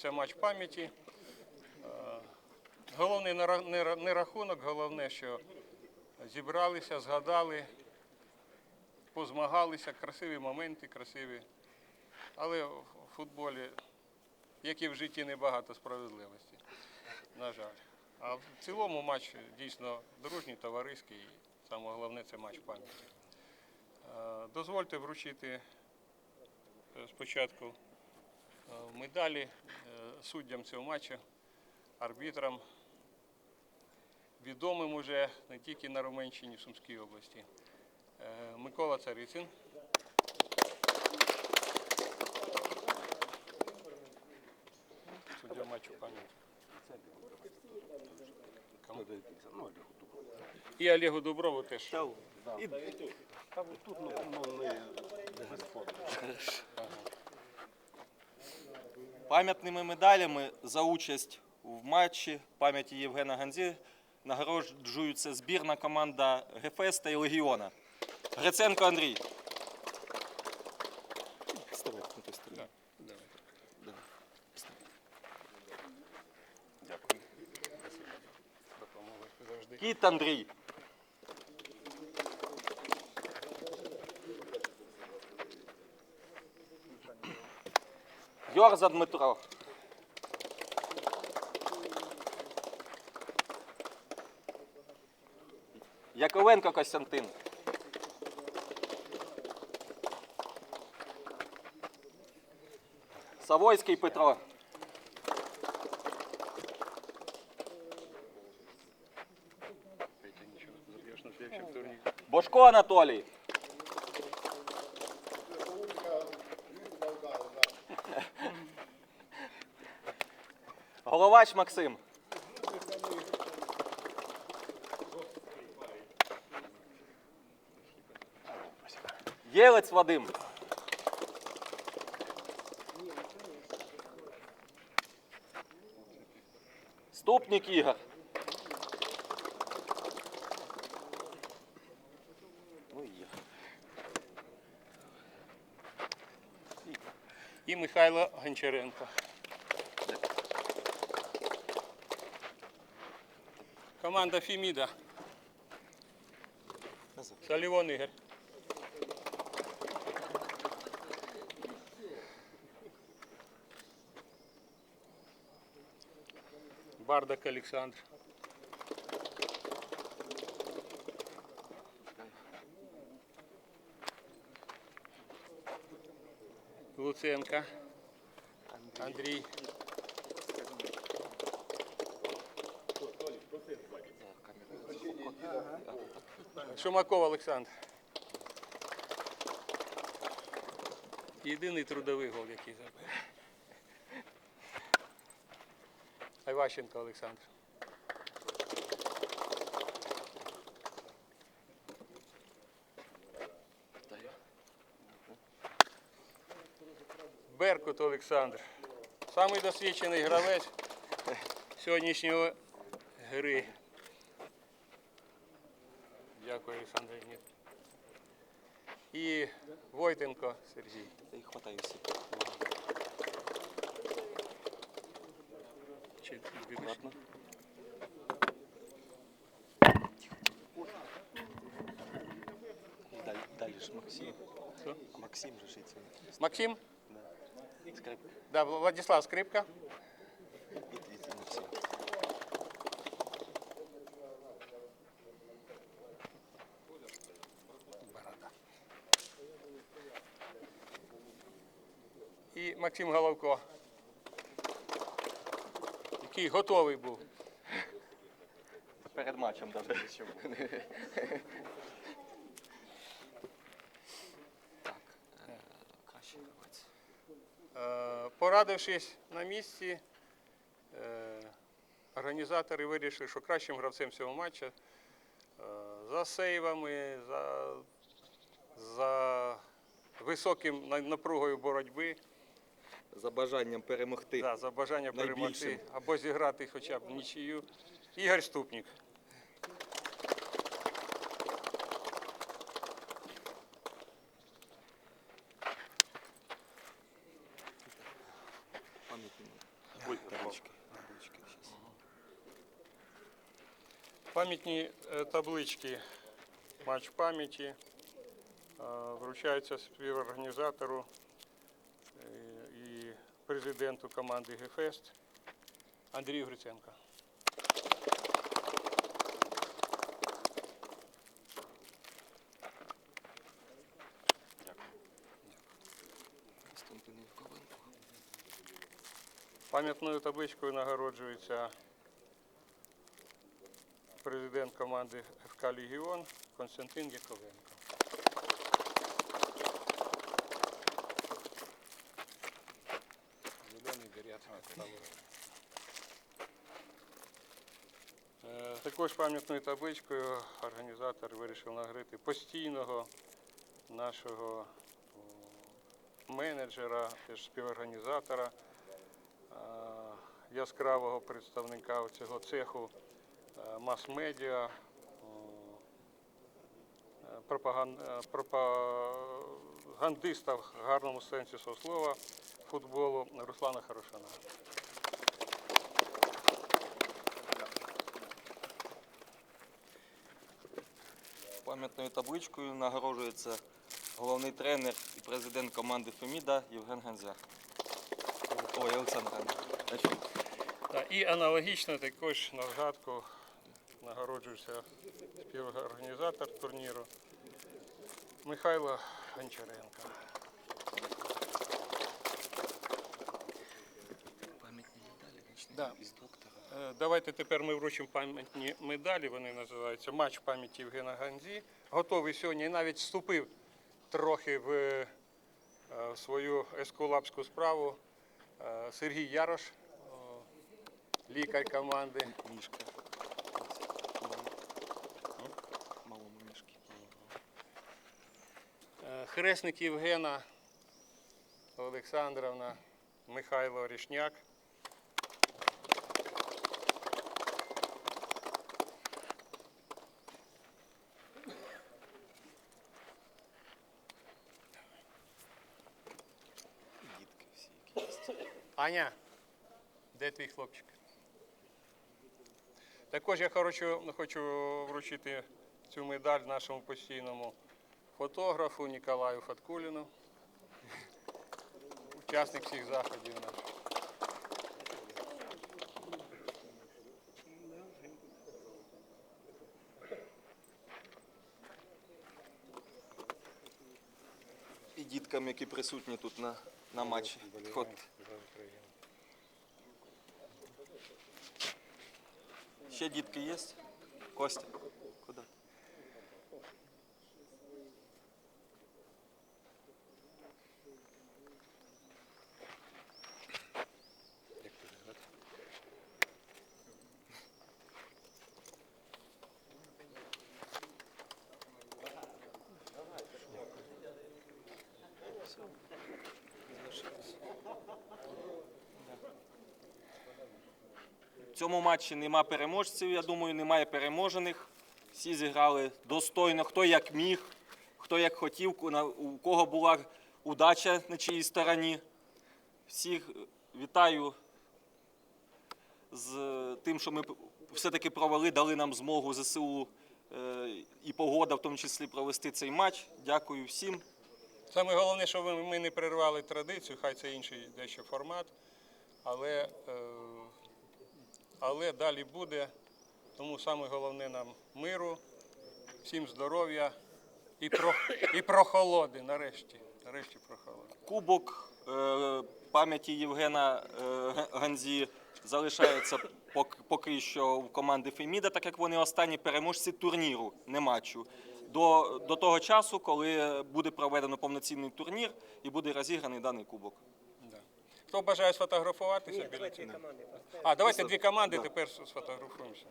Це матч пам'яті. Е, Головний не ра- не ра- не рахунок, головне, що зібралися, згадали, позмагалися, красиві моменти, красиві. Але в футболі, як і в житті, небагато справедливості, на жаль. А в цілому матч дійсно дружній, товариський, і саме головне це матч пам'яті. Е, Дозвольте вручити е, спочатку медалі е, суддям цього матчу, арбітрам, відомим уже не тільки на Руменщині, в Сумській області. Е, Микола Царицин. Суддя матчу пам'яті. Кому? І Олегу Дуброву теж. Пам'ятними медалями за участь в матчі пам'яті Євгена Ганзі нагороджується збірна команда Гефеста і Легіона. Гриценко Андрій. Вставай, на той стороні. Давай. Давай. Дякую. Допомогли завжди. Кіт Андрій. Йорза Дмитро. Яковенко Костянтин. Савойський Петро. Бошко Анатолій. Головач Максим. Єлець Вадим. Ступник Ігор. Ну. І Михайло Гончаренко. Команда Фіміда. Салівон Ігор. Бардак Олександр. Луценко. Андрій. Шумаков Олександр. Єдиний трудовий гол, який забив. Айващенко Олександр. Беркут Олександр. Самий досвідчений гравець сьогоднішньої гри. Дякую, Олександр Ігнат. І Войтенко Сергій. Та їх хватає всі. Чи більше? Ладно. Далі, далі ж Максим. Хто? Максим же жить. Максим? Да. Скрип. Да, Владислав Скрипка. І Максим Головко. Який готовий був. Перед матчем даже ще був. Так, е. Е, Порадившись на місці, е, організатори вирішили, що кращим гравцем цього матчу е, за сейвами, за, за високим на- напругою боротьби, За бажанням перемогти. да, за бажання перемогти або зіграти хоча б нічию. Ігор Ступник. Пам'ятний. Таблички. Пам'ятні е, таблички матч пам'яті е, вручаються співорганізатору е, і президенту команди Гефест Андрію Гриценко. Пам'ятною табличкою нагороджується президент команди ФК Легіон Константин Яковенко. Також пам'ятною табличкою організатор вирішив нагрити постійного нашого менеджера, теж співорганізатора, е, яскравого представника цього цеху е, мас-медіа, е, е, пропагандиста в гарному сенсі цього слова футболу Руслана Хорошана. Пам'ятною табличкою нагороджується головний тренер і президент команди Феміда Євген Ганзяк. Ой, Олександр Ганзяк. І аналогічно також на згадку нагороджується співорганізатор турніру Михайло Гончаренко. Пам'ятні медалі вічні Да. із доктора. Е, Давайте тепер ми вручимо пам'ятні медалі. Вони називаються матч пам'яті Євгена Ганзі. Готовий сьогодні і навіть вступив трохи в е, свою ескулапську справу е, Сергій Ярош, лікар команди. Мішка. Малому мішки. Хресник Євгена Олександровна Михайло Рішняк. Аня, де твій хлопчик? Також я хочу, хочу вручити цю медаль нашому постійному фотографу Ніколаю Фаткуліну. Учасник всіх заходів наших. І діткам, які присутні тут на, на матчі. Ход. Ще дітки є? Костя. Куди? Звати? В цьому матчі нема переможців, я думаю, немає переможених. Всі зіграли достойно, хто як міг, хто як хотів, у кого була удача на чиїй стороні. Всіх вітаю з тим, що ми все-таки провели, дали нам змогу ЗСУ е, і погода, в тому числі, провести цей матч. Дякую всім. Саме головне, що ми не перервали традицію, хай це інший дещо формат, але, е, але далі буде. Тому саме головне нам миру, всім здоров'я і, про, і прохолоди нарешті. Нарешті прохолоди. Кубок е, пам'яті Євгена е, Ганзі залишається пок- поки що в команди Феміда, так як вони останні переможці турніру, не матчу. До, до того часу, коли буде проведено повноцінний турнір і буде розіграний даний кубок. Хто бажає сфотографуватися біля ціни? А, давайте дві команди тепер сфотографуємося.